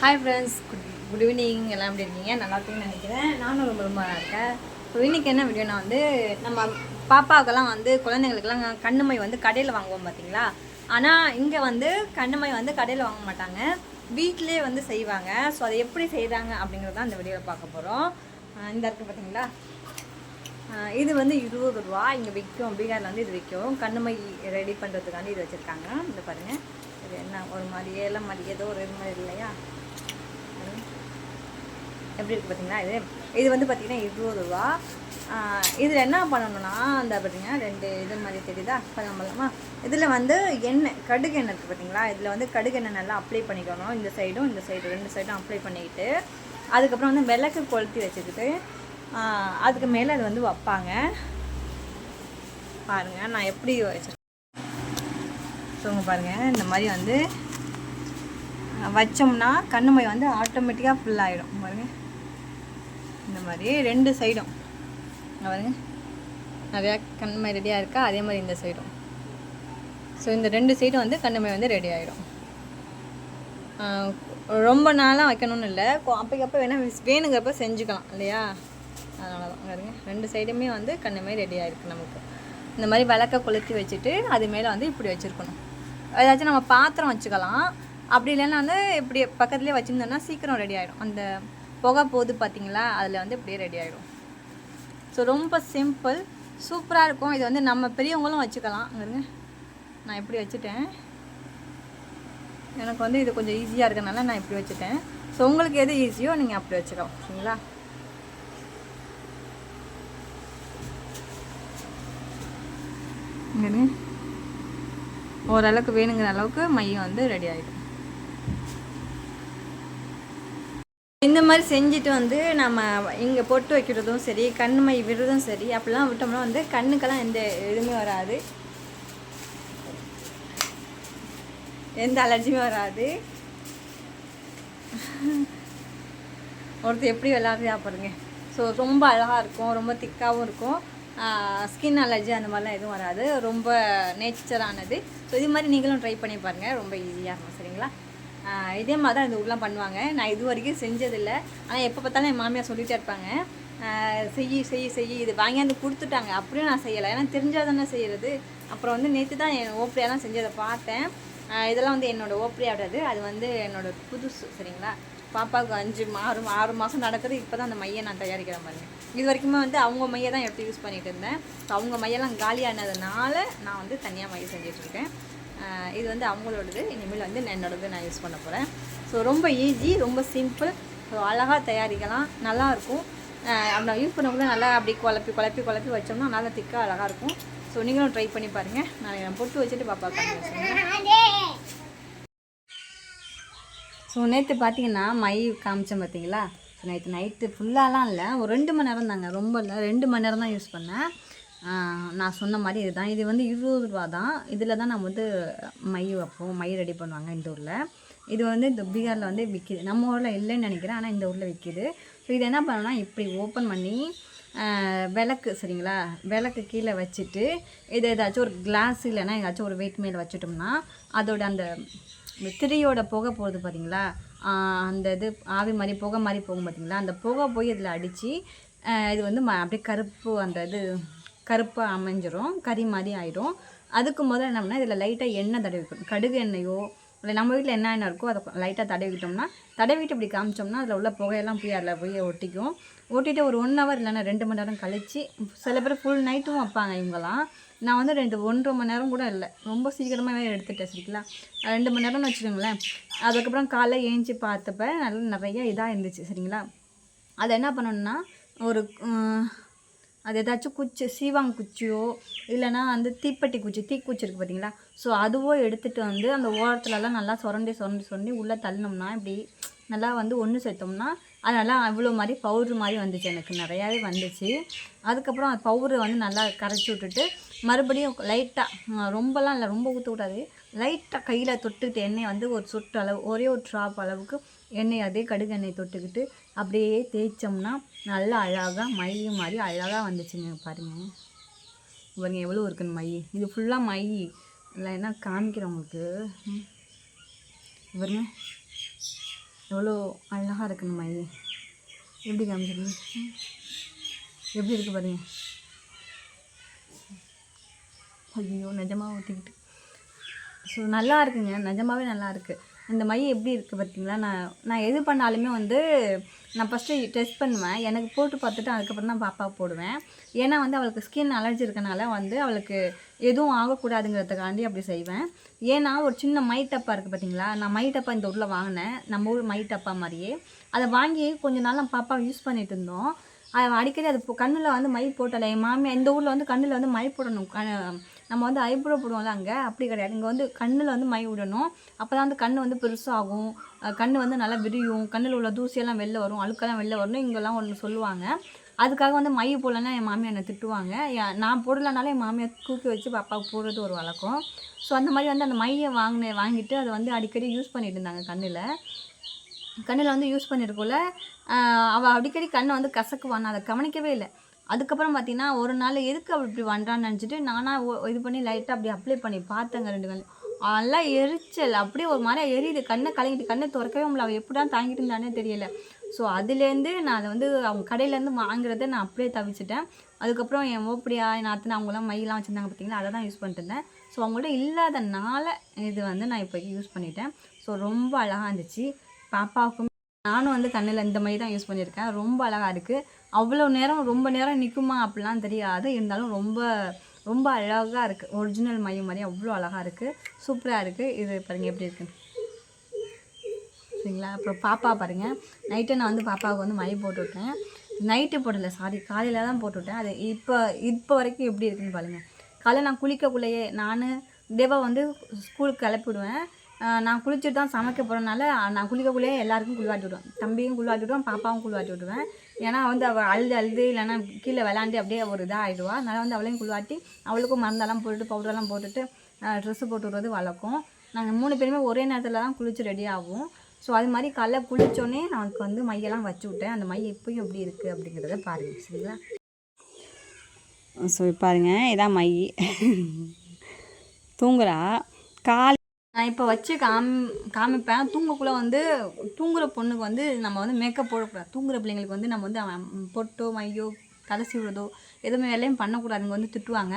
Hi friends good good evening எல்லாம் எப்படி இருக்கீங்க? நல்லா இருக்குன்னு நினைக்கிறேன். நானும் ரொம்ப ரொம்ப நல்லா இருக்கேன். ஸோ இன்றைக்கி என்ன வீடியோனா வந்து நம்ம பாப்பாவுக்கெல்லாம் வந்து குழந்தைங்களுக்கெல்லாம் கண்ணுமை வந்து கடையில் வாங்குவோம் பார்த்தீங்களா ஆனால் இங்கே வந்து கண்ணுமை வந்து கடையில் வாங்க மாட்டாங்க. வீட்டிலே வந்து செய்வாங்க. ஸோ அதை எப்படி செய்கிறாங்க அப்படிங்கிறது தான் இந்த வீடியோவில் பார்க்க போகிறோம் இந்த இருக்குது பார்த்தீங்களா இது வந்து இருபது ரூபா. இங்கே விற்கும். பீகாரில் வந்து இது விற்கும். கண்ணுமை ரெடி பண்ணுறதுக்காண்டி இது வச்சுருக்காங்க. இந்த பாருங்கள் இது என்ன ஒரு மாதிரி ஏழை மாதிரி ஏதோ ஒரு இது மாதிரி இல்லையா? எப்படி இருக்குது பார்த்தீங்கன்னா இது இது வந்து பார்த்தீங்கன்னா இருபது ரூபா. இதில் என்ன பண்ணணும்னா அந்த பார்த்தீங்கன்னா ரெண்டு இது மாதிரி தெரியுதா? பண்ணலாமா இதில் வந்து எண்ணெய் கடுகு எண்ணெய் இருக்குது பார்த்தீங்களா இதில் வந்து கடுகு எண்ணெய் நல்லா அப்ளை பண்ணிக்கணும். இந்த சைடும் இந்த சைடும் ரெண்டு சைடும் அப்ளை பண்ணிக்கிட்டு அதுக்கப்புறம் வந்து விளக்கு கொளுத்தி வச்சுக்கிட்டு அதுக்கு மேலே அது வந்து வைப்பாங்க. பாருங்கள் நான் எப்படி வச்சிருக்கேன். சொல்லுங்கள் பாருங்கள் இந்த மாதிரி வந்து அஹ் வச்சோம்னா கண்ணுமை வந்து ஆட்டோமேட்டிக்காக ஃபுல் ஆகிடும் பாருங்கள் இந்த மாதிரி ரெண்டு சைடும். அவருங்க பாருங்க. நிறையா கண்மை ரெடியாக இருக்கா? அதே மாதிரி இந்த சைடும். ஸோ இந்த ரெண்டு சைடும் வந்து கண்ணுமை வந்து ரெடி ஆகிடும் ரொம்ப நாளாக வைக்கணும்னு இல்லை. அப்போக்கப்போ வேணால் வேணுங்கிறப்ப செஞ்சுக்கலாம் இல்லையா? அதனால தான் பாருங்க. ரெண்டு சைடுமே வந்து கண்ணுமே ரெடி ஆகிருக்கு நமக்கு. இந்த மாதிரி விளக்க கொளுத்தி வச்சுட்டு அது மேலே வந்து இப்படி வச்சுருக்கணும். ஏதாச்சும் நம்ம பாத்திரம் வச்சுக்கலாம். அப்படி இல்லைன்னா வந்து இப்படி பக்கத்துலேயே வச்சுருந்தோம்னா சீக்கிரம் ரெடி ஆகிடும் அந்த புகை போகுது பார்த்தீங்களா? அதில் வந்து இப்படியே ரெடி ஆகிடும் ஸோ ரொம்ப சிம்பிள் சூப்பராக இருக்கும். இது வந்து நம்ம பெரியவங்களும் வச்சுக்கலாம். பாருங்க. நான் இப்படி வச்சுட்டேன். எனக்கு வந்து இது கொஞ்சம் ஈஸியாக இருக்கனால நான் இப்படி வச்சுட்டேன். ஸோ உங்களுக்கு எது ஈஸியோ நீங்கள் அப்படி வச்சுக்கலாம். சரிங்களா? ஓரளவுக்கு வேணுங்கிற அளவுக்கு மையம் வந்து ரெடி ஆகிடும் இந்த மாதிரி செஞ்சுட்டு வந்து நம்ம இங்கே பொட்டு வைக்கிறதும் சரி கண் மை விடுறதும் சரி அப்படிலாம் விட்டோம்னா வந்து கண்ணுக்கெல்லாம் எந்த எதுவுமே வராது. எந்த அலர்ஜியுமே வராது. ஒருத்தர் எப்படி விளாட்றியா பாருங்க. ஸோ ரொம்ப அழகாக இருக்கும் ரொம்ப திக்காகவும் இருக்கும். ஸ்கின் அலர்ஜி அந்த மாதிரிலாம் எதுவும் வராது. ரொம்ப நேச்சரானது ஸோ இது மாதிரி நீங்களும் ட்ரை பண்ணி பாருங்கள் ரொம்ப ஈஸியாக இருக்கும் சரிங்களா? இதே மாதிரி தான் இந்த ஊர்லாம் பண்ணுவாங்க. நான் இது வரைக்கும் செஞ்சதில்லை. ஆனால் எப்போ பார்த்தாலும் என் மாமியார் சொல்லிகிட்டே இருப்பாங்க. செய்ய செய் செய் இது வாங்கியாந்து கொடுத்துட்டாங்க. அப்படியும் நான் செய்யலை. ஏன்னா தெரிஞ்சால் தானே செய்கிறது அப்புறம் வந்து நேற்று தான் என் ஓப்படியெல்லாம் செஞ்சதை பார்த்தேன். இதெல்லாம் வந்து என்னோடய ஓப்படியாடாது அது. வந்து என்னோட புதுசு சரிங்களா? பாப்பாவுக்கு அஞ்சு ஆறு ஆறு மாதம் நடக்குது. இப்போ தான் அந்த மையை நான் தயாரிக்கிற மாதிரி இது வரைக்குமே வந்து அவங்க மையை தான் எடுத்து யூஸ் பண்ணிகிட்டு இருந்தேன். ஸோ அவங்க மையெல்லாம் காலியானதுனால நான் வந்து தனியாக மைய செஞ்சிட்ருக்கேன் இது வந்து அவங்களோடது இனிமேல் வந்து நான் என்னோடது நான் யூஸ் பண்ண போகிறேன் ஸோ ரொம்ப ஈஸி ரொம்ப சிம்பிள் ஸோ அழகாக தயாரிக்கலாம். நல்லாயிருக்கும். அப்படி யூஸ் பண்ணக்குள்ள நல்லா அப்படி குழப்பி குழப்பி குழப்பி வச்சோம்னா நல்லா திக்காக அழகாக இருக்கும். ஸோ நீங்களும் ட்ரை பண்ணி பாருங்கள் நான் நான் பொட்டு வச்சுட்டு பாப்பா காமிக்கிறேன். ஸோ நேற்று பார்த்தீங்கன்னா மை காமிச்சேன் பார்த்தீங்களா ஸோ நேற்று நைட்டு ஃபுல்லாலாம் இல்லை. ஒரு ரெண்டு மணி நேரம் தாங்க ரொம்ப இல்லை. ரெண்டு மணி நேரம் தான் யூஸ் பண்ணேன். நான் சொன்ன மாதிரி இதுதான். இது வந்து இருபது ரூபா தான் இதில் தான் நம்ம வந்து மை வைப்போம். மை ரெடி பண்ணுவாங்க இந்த ஊரில். இது வந்து இந்த பீகாரில் வந்து விற்கிது நம்ம ஊரில் இல்லைன்னு நினைக்கிறேன். ஆனால் இந்த ஊரில் விற்கிது ஸோ இது என்ன பண்ணணும்னா இப்படி ஓப்பன் பண்ணி விளக்கு சரிங்களா? விளக்கு கீழே வச்சுட்டு இது ஏதாச்சும் ஒரு கிளாஸ் இல்லைன்னா ஏதாச்சும் ஒரு வெயிட் மேலே வச்சுட்டோம்னா அதோட அந்த திரியோட புகை போகுது பார்த்தீங்களா அந்த இது ஆவி மாதிரி புகை மாதிரி போகும் பார்த்தீங்களா அந்த புகை போய் இதில் அடித்து இது வந்து ம அப்படியே கருப்பு அந்த இது கருப்பாக அமைஞ்சிரும் கறி மாதிரி ஆயிடும் அதுக்கு முதல்ல என்ன பண்ணால் இதில் லைட்டாக எண்ணெய் தடவிக்கணும் கடுகு எண்ணெயோ இல்லை நம்ம வீட்டில் என்ன எண்ணெய் இருக்கோ அதை லைட்டாக தடவிக்கிட்டோம்னா தடவிட்டு இப்படி காமிச்சோம்னா அதில் உள்ள புகையெல்லாம் போய் அதில் போய் ஒட்டிக்கும். ஒட்டிட்டு ஒரு ஒன் ஹவர் இல்லைன்னா ரெண்டு மணி நேரம் கழித்து சில பேர் ஃபுல் நைட்டும் வைப்பாங்க இவங்கெல்லாம். நான் வந்து ரெண்டு ஒன்றரை மணி நேரம் கூட இல்லை. ரொம்ப சீக்கிரமாகவே எடுத்துட்டேன் சரிங்களா? ரெண்டு மணி நேரம்னு வச்சுக்கோங்களேன். அதுக்கப்புறம் காலைல ஏஞ்சி பார்த்தப்ப நல்லா நிறைய இதாக இருந்துச்சு சரிங்களா? அதை என்ன பண்ணணும்னா ஒரு அது ஏதாச்சும் குச்சி சீவாங் குச்சியோ இல்லைன்னா வந்து தீப்பெட்டி குச்சி தீக்குச்சி இருக்குது பார்த்தீங்களா? ஸோ அதுவோ எடுத்துகிட்டு வந்து அந்த ஓரத்துலலாம் நல்லா சுரண்டி சுரண்டி சுரண்டி உள்ளே தள்ளினோம்னா இப்படி நல்லா வந்து ஒன்று சேர்த்தோம்னா அது நல்லா அவ்வளோ மாதிரி பவுட்ரு மாதிரி வந்துச்சு எனக்கு. நிறையாவே வந்துச்சு. அதுக்கப்புறம் அந்த பவுடரை வந்து நல்லா கரைச்சி விட்டுட்டு மறுபடியும் லைட்டாக ரொம்பலாம் இல்லை ரொம்ப ஊற்றக்கூடாது லைட்டாக கையில் தொட்டுக்கிட்டு எண்ணெய் வந்து ஒரு சொட்டு அளவு ஒரே ஒரு ட்ராப் அளவுக்கு எண்ணெய் அதே கடுகு எண்ணெய் தொட்டுக்கிட்டு அப்படியே தேய்ச்சோம்னா நல்லா அழகாக மை மாதிரி அழகாக வந்துச்சுங்க பாருங்கள் பாருங்க எவ்வளோ இருக்குன்னு மை இது ஃபுல்லாக மை இல்லை என்ன காமிக்கிறேன் உங்களுக்கு. பாருங்க. எவ்வளோ அழகாக இருக்குன்னு மை எப்படி காமிச்சிருங்க எப்படி இருக்குது பாருங்க. ஐயோ நிஜமாக ஊற்றிக்கிட்டு ஸோ நல்லா இருக்குங்க. நிஜமாகவே நல்லா இருக்குது இந்த மை எப்படி இருக்குது பார்த்தீங்களா? நான் நான் எது பண்ணாலுமே வந்து நான் ஃபஸ்ட்டு டெஸ்ட் பண்ணுவேன். எனக்கு போட்டு பார்த்துட்டு அதுக்கப்புறம் தான் பாப்பா போடுவேன். ஏன்னா வந்து அவளுக்கு ஸ்கின் அலர்ஜி இருக்கனால வந்து அவளுக்கு எதுவும் ஆகக்கூடாதுங்கிறதுக்காண்டி அப்படி செய்வேன். ஏன்னா ஒரு சின்ன மை டப்பா இருக்குது பார்த்தீங்களா? நான் மை டப்பா இந்த ஊரில் வாங்கினேன். நம்ம ஊர் மை டப்பா மாதிரியே. அதை வாங்கி கொஞ்ச நாள் நம்ம பாப்பா யூஸ் பண்ணிட்டு இருந்தோம். அடிக்கடி அது கண்ணில் வந்து மை போட்டலை. என் மாமியார் இந்த ஊரில் வந்து கண்ணில் வந்து மை போடணும். நம்ம வந்து ஐப்ரோ போடுவோம்ல அங்கே? அப்படி கிடையாது. இங்கே வந்து கண்ணில் வந்து மை விடணும் அப்போ தான் வந்து கண் வந்து பெருசாகும். கண் வந்து நல்லா விரியும். கண்ணில் உள்ள தூசியெல்லாம் வெளில வரும். அழுக்கெல்லாம் வெளில வரணும். இங்கெல்லாம் ஒன்று சொல்லுவாங்க. அதுக்காக வந்து மை போடலன்னா என் மாமியார் என்னை திட்டுவாங்க. நான் போடலனாலும் என் மாமியார் தூக்கி வச்சு பாப்பாவுக்கு போடுறது ஒரு வழக்கம். ஸோ அந்த மாதிரி வந்து அந்த மையை வாங்கினேன் வாங்கிட்டு அதை வந்து அடிக்கடி யூஸ் பண்ணிட்டு இருந்தாங்க கண்ணில். கண்ணில் வந்து யூஸ் பண்ணியிருக்கோல அவள் அடிக்கடி கண்ணை வந்து கசக்குவான். அதை கவனிக்கவே இல்லை. அதுக்கப்புறம் பார்த்தீங்கன்னா ஒரு நாள் எதுக்கு அப்படி இப்படி பண்ணுறான்னு நினச்சிட்டு நானாக இது பண்ணி லைட்டாக அப்படி அப்ளை பண்ணி பார்த்தேங்க ரெண்டு நாள். நல்லா எரிச்சல். அப்படியே ஒரு மாதிரி எரியுது. கண்ணை கலங்கிட்டு கண்ணை திறக்கவே உங்களை அவள் எப்படி தான் தாங்கிட்டு இருந்தானே தெரியல. ஸோ அதுலேருந்து நான் அதை வந்து அவங்க கடையிலேருந்து வாங்குறத நான் அப்படியே தவிச்சிட்டேன். அதுக்கப்புறம் என் ஓப்படியா என் அத்தனை அவங்களாம் மயிலாம் வச்சுருந்தாங்க பார்த்தீங்களா அதை தான் யூஸ் பண்ணிட்டு இருந்தேன். ஸோ அவங்கள்ட்ட இல்லாதனால இது வந்து நான் இப்போ யூஸ் பண்ணிட்டேன். ஸோ ரொம்ப அழகாக இருந்துச்சு. பாப்பாவுக்கும் நானும் வந்து கண்ணில் இந்த மாதிரி தான் யூஸ் பண்ணியிருக்கேன். ரொம்ப அழகாக இருக்குது அவ்வளோ நேரம் ரொம்ப நேரம் நிற்குமா அப்படிலாம் தெரியாது. இருந்தாலும் ரொம்ப ரொம்ப அழகாக இருக்குது ஒரிஜினல் மையம் மாதிரி அவ்வளோ அழகாக இருக்குது சூப்பராக இருக்குது இது பாருங்கள் எப்படி இருக்குன்னு. சரிங்களா? அப்புறம் பாப்பா பாருங்கள் நைட்டு நான் வந்து பாப்பாவுக்கு வந்து மை போட்டுவிட்டேன் நைட்டு போடலை சாரி காலையில் தான் போட்டுவிட்டேன் அது இப்போ இப்போ வரைக்கும் எப்படி இருக்குன்னு பாருங்கள் காலையில் நான் குளிக்கக்குள்ளேயே நான் தேவா வந்து ஸ்கூலுக்கு கிளப்பிடுவேன். நான் குளிச்சுட்டு தான் சமைக்க போகிறனால நான் குளிக்கக்குள்ளேயே எல்லாருக்கும் குளிவாட்டி விடுவேன். தம்பியும் குளிவாட்டி விடுவேன் பாப்பாவும் குளிவாட்டி விடுவேன். ஏன்னா வந்து அவள் அழுது அழுது இல்லைன்னா கீழே விளாண்டு அப்படியே ஒரு இதாக ஆகிடுவா அதனால் வந்து அவளையும் குளிவாட்டி அவளுக்கும் மருந்தெல்லாம் போட்டுட்டு பவுடரெல்லாம் போட்டுட்டு ட்ரெஸ்ஸு போட்டு விடுறது வழக்கம். நாங்கள் மூணு பேருமே ஒரே நேரத்தில் தான் குளிச்சு ரெடி ஆகும். ஸோ அது மாதிரி காலைல குளித்தோடனே நமக்கு வந்து மையெல்லாம் வச்சு விட்டேன். அந்த மை எப்பயும் எப்படி இருக்குது அப்படிங்கிறத பாருங்கள் சரிங்களா? ஸோ பாருங்கள் இதான் மை. தூங்குறா. கால் நான் இப்போ வச்சு காம் காமிப்பேன். தூங்கக்குள்ளே வந்து தூங்குகிற பொண்ணுக்கு வந்து நம்ம வந்து மேக்கப் போடக்கூடாது. தூங்குகிற பிள்ளைங்களுக்கு வந்து நம்ம வந்து பொட்டோ மையோ தலை சீவுறதோ எதுவுமே வேலையும் பண்ணக்கூடாதுங்க. வந்து திட்டுவாங்க.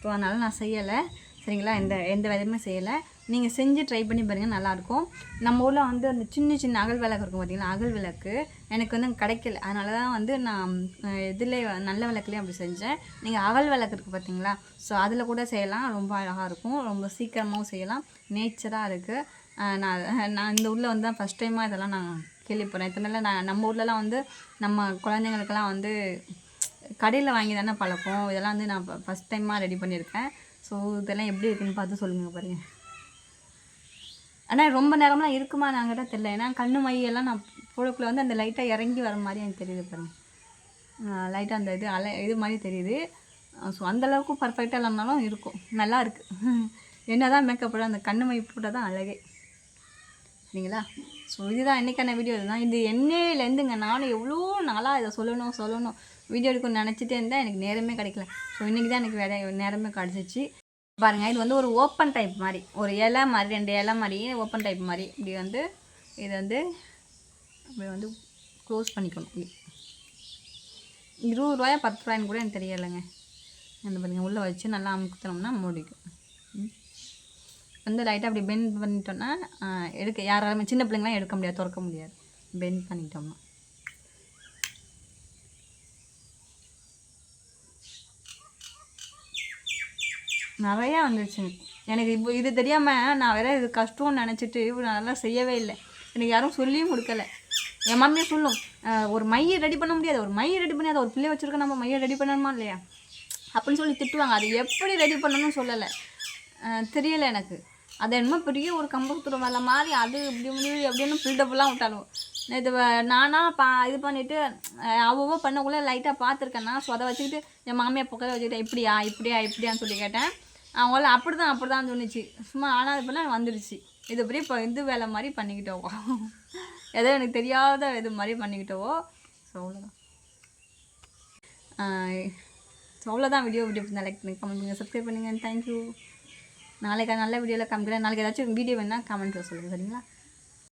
ஸோ அதனால் நான் செய்யலை. சரிங்களா? எந்த எந்த வேலையுமே செய்யலை. நீங்கள் செஞ்சு ட்ரை பண்ணி பாருங்கள் நல்லாயிருக்கும். நம்ம ஊரில் வந்து அந்த சின்ன சின்ன அகல் விளக்கு இருக்கும் பார்த்திங்களா அகல் விளக்கு. எனக்கு வந்து கிடைக்கல. அதனால தான் வந்து நான் இதில் நல்ல விளக்குலேயே அப்படி செஞ்சேன். நீங்கள் அகல் விளக்கு இருக்குது பார்த்தீங்களா ஸோ அதில் கூட செய்யலாம். ரொம்ப அழகாக இருக்கும். ரொம்ப சீக்கிரமாகவும் செய்யலாம். நேச்சராக இருக்குது நான் நான் இந்த ஊரில் வந்து தான் ஃபஸ்ட் டைமாக இதெல்லாம் நான் கேள்விப்படுறேன். இத்தனை நான் நம்ம ஊர்லலாம் வந்து நம்ம குழந்தைங்களுக்கெல்லாம் வந்து கடையில் வாங்கி தானே பழக்கம். இதெல்லாம் வந்து நான் ஃபஸ்ட் டைமாக ரெடி பண்ணியிருக்கேன். ஸோ இதெல்லாம் எப்படி இருக்குன்னு பார்த்து சொல்லுங்கள் பாருங்கள் ஆனால் ரொம்ப நேரம்லாம் இருக்குமா நாங்கள் தான் தெரியல. ஏன்னா கண்ணு மையெல்லாம் நான் போடக்குள்ளே வந்து அந்த லைட்டாக இறங்கி வர மாதிரி எனக்கு தெரியுது பாருங்கள் லைட்டாக அந்த இது அலை இது மாதிரி தெரியுது. ஸோ அந்தளவுக்கு பர்ஃபெக்டாக இல்லைனாலும் இருக்கும். நல்லா இருக்குது என்ன தான் மேக்கப் போட அந்த கண்ணு மை போட்டால் தான் அழகே. சரிங்களா? ஸோ இதுதான் இன்றைக்கான வீடியோ இதுதான். இது என்னையிலேருந்துங்க நானும் எவ்வளோ நாளாக இதை சொல்லணும் சொல்லணும். வீடியோ எடுக்கணும்னு நினச்சிட்டே இருந்தால் எனக்கு நேரமே கிடைக்கல. ஸோ இன்றைக்கி தான் எனக்கு வேறு நேரமே கிடச்சிச்சு. பாருங்கள் இது வந்து ஒரு ஓப்பன் டைப் மாதிரி. ஒரு இலை மாதிரி ரெண்டு இலை மாதிரி ஓப்பன் டைப் மாதிரி. இப்படி வந்து இது வந்து இப்படி வந்து க்ளோஸ் பண்ணிக்கணும். இருபது ரூபாயா பத்து ரூபாய்ன்னு கூட எனக்கு தெரியலைங்க. அந்த பாருங்கள் உள்ளே வச்சு நல்லா அமுக்குத்தனோம்னா முடிக்கும். ம். வந்து லைட்டாக அப்படி பெண்ட் பண்ணிட்டோம்னா எடுக்க யாராலுமே சின்ன பிள்ளைங்களாம் எடுக்க முடியாது திறக்க முடியாது. பெண்ட் பண்ணிட்டோம்னா. நிறையா வந்துருச்சுங்க எனக்கு இப்போ இது தெரியாமல் நான் வேற இது கஷ்டம்னு நினச்சிட்டு இவ்வளோ நல்லா செய்யவே இல்லை. எனக்கு யாரும் சொல்லியும் கொடுக்கல. என் மாமியை சொல்லும் ஒரு மையை ரெடி பண்ண முடியாது. ஒரு மையை ரெடி பண்ணாத ஒரு பிள்ளை வச்சுருக்க நம்ம மையை ரெடி பண்ணணுமா இல்லையா? அப்படின்னு சொல்லி திட்டுவாங்க. அது எப்படி ரெடி பண்ணணும்னு சொல்லலை. தெரியலை எனக்கு. அது என்னமோ பெரிய ஒரு கம்பத்துற வேலை மாதிரி அது இப்படி முடிவு அப்படின்னு பில்டப்லாம் விட்டாலும். இது நானாக பா இது பண்ணிவிட்டு அவ்வளோ பண்ணக்குள்ளே லைட்டாக பார்த்துருக்கேன்னா ஸோ அதை வச்சுக்கிட்டு என் மாமியை பக்கத்தில் வச்சுக்கிட்டேன் இப்படியா இப்படியா இப்படியான்னு சொல்லி கேட்டேன். அவங்கள அப்படி தான் அப்படி தான் சொன்னிச்சு சும்மா ஆனால் இது வந்துடுச்சு இது அப்படியே இப்போ இது வேலை மாதிரி பண்ணிக்கிட்டோவோ. ஏதோ எனக்கு தெரியாத இது மாதிரி பண்ணிக்கிட்டோவோ. ஸோ அவ்வளோதான் ஸோ அவ்வளோதான் வீடியோ வீடியோ லைக் பண்ணி கமெண்ட் பண்ணுங்கள் சப்ஸ்கிரைப் பண்ணுங்கள் தேங்க்யூ நாளைக்கு நல்ல வீடியோவில் காமிக்கிறேன். நாளைக்கு ஏதாச்சும் வீடியோ வேணால் கமெண்ட்டில் சொல்லுங்கள் சரிங்களா?